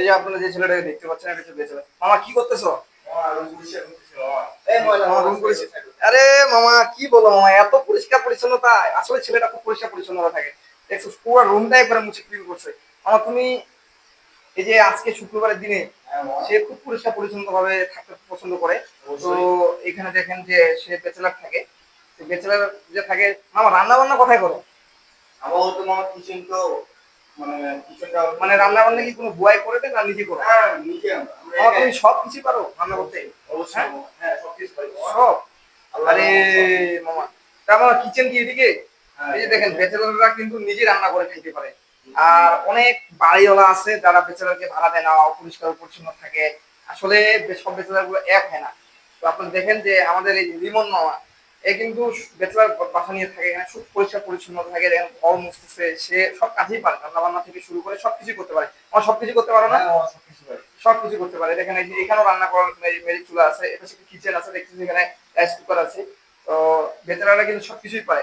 এই যে আপনারা যে ছেলেটাকে দেখতে পাচ্ছেন এটা হচ্ছে মামা কি করতেছো? আরে মামা কি বলো মামা এত পরিষ্কার পরিচ্ছন্নতা। আসলে ছেলেটা খুব পরিষ্কার পরিচ্ছন্নতা থাকে। দেখছ পুরো রুমটা একবারে মুছে ক্লিন করছে। মামা তুমি এই যে আজকে শুক্রবারের দিনে সে খুব পরিষ্কার পরিচ্ছন্ন ভাবে থাকতে পছন্দ করে। তো এখানে দেখেন যে সে বেচেলার থাকে। বেচেলার যে থাকে মামা রান্না বান্না কোথায় করো আমার তো মামা কিচেন তো মানে মানে রান্না বান্না কি কোনো বুয়াই করে দেন না নিজে করো? হ্যাঁ নিজে আমরা। তুমি সব কিছু পারো রান্না করতে? অবশ্যই। হ্যাঁ? সব কিছু পারি। সব? আরে মামা তা আমার কিচেন কি এদিকে? হ্যাঁ, এই যে দেখেন ব্যাচেলাররা কিন্তু নিজে রান্না করে খেতে পারে। আর অনেক বাড়িওয়ালা আছে যারা ব্যাচেলারকে ভাড়া দেয় না অপরিষ্কার পরিচ্ছন্ন থাকে। আসলে সব ব্যাচেলারগুলো এক হয় না। তো আপনারা দেখেন যে আমাদের এই রিমন মামা এ কিন্তু ব্যাচেলার বাসা নিয়ে থাকে এখানে সব পরিষ্কার পরিচ্ছন্ন থাকে ঘর মুছতেছে সে সব কাজই পারে রান্না বান্না থেকে শুরু করে সবকিছু করতে পারে। আমার সবকিছু করতে পারো না? সবকিছু মামা সব কিছু পারি। সব কিছু করতে পারে। দেখেন এখানেও রান্না করার মেরি চুলা আছে এটা কিচেন আছে দেখছি এখানে রাইস কুকার আছে। তো ভেতরারা কিন্তু সবকিছুই পারে